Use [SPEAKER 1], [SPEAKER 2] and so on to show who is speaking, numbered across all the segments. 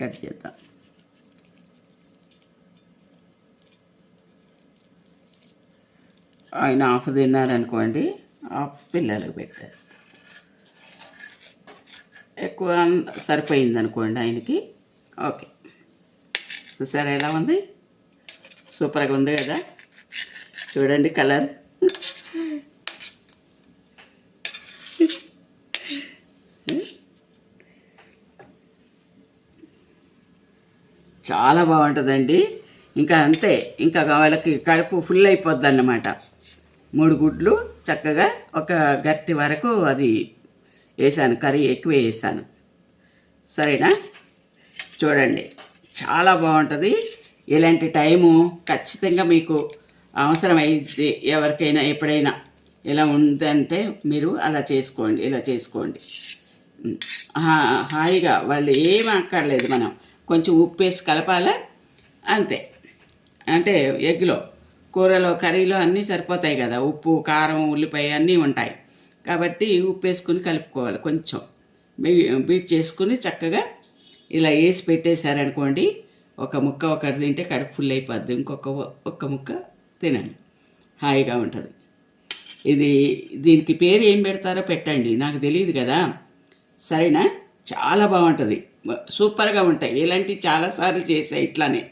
[SPEAKER 1] Cut చేద్దాం ఆయన of తిన్నారనుకోండి ఆ పిల్లలకు పెట్టేస్తాం. ఎక్కువ సరిపోయింది అనుకోండి ఆయనకి. ఓకే. చూసారా ఎలా ఉంది? సూపర్గా ఉంది కదా? చూడండి కలర్. చాలా బాగుంటుందండి. ఇంకా అంతే ఇంకా వాళ్ళకి కడుపు ఫుల్ అయిపోద్ది అన్నమాట మూడు గుడ్లు చక్కగా ఒక గట్టి వరకు అది వేసాను కర్రీ ఎక్కువ వేసాను. సరేనా? చూడండి చాలా బాగుంటుంది. ఇలాంటి టైము ఖచ్చితంగా మీకు అవసరమైంది ఎవరికైనా ఎప్పుడైనా ఇలా ఉందంటే మీరు అలా చేసుకోండి ఇలా చేసుకోండి. హాయిగా వాళ్ళు ఏం అక్కర్లేదు మనం. కొంచెం ఉప్పు వేసి కలపాలా? అంతే. అంటే ఎగ్లో కూరలో కర్రీలో అన్నీ సరిపోతాయి కదా. ఉప్పు కారం ఉల్లిపాయ అన్నీ ఉంటాయి. కాబట్టి ఉప్పు వేసుకుని కలుపుకోవాలి కొంచెం. బీట్ చేసుకుని చక్కగా ఇలా వేసి పెట్టేశారనుకోండి ఒక ముక్క ఒకటి తింటే కడుపు ఫుల్ అయిపోద్ది. ఇంకొక ఒక్క ముక్క తినండి హాయిగా ఉంటుంది. ఇది దీనికి పేరు ఏం పెడతారో పెట్టండి. నాకు తెలియదు కదా. సరేనా? చాలా బాగుంటుంది. సూపర్గా ఉంటాయి. ఇలాంటివి చాలాసార్లు చేసా ఇట్లానే.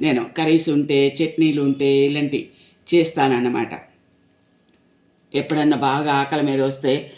[SPEAKER 1] నేను కర్రీస్ ఉంటే చట్నీలు ఉంటే ఇలాంటివి చేస్తానన్నమాట. ఎప్పుడన్నా బాగా ఆకలి మీద వస్తే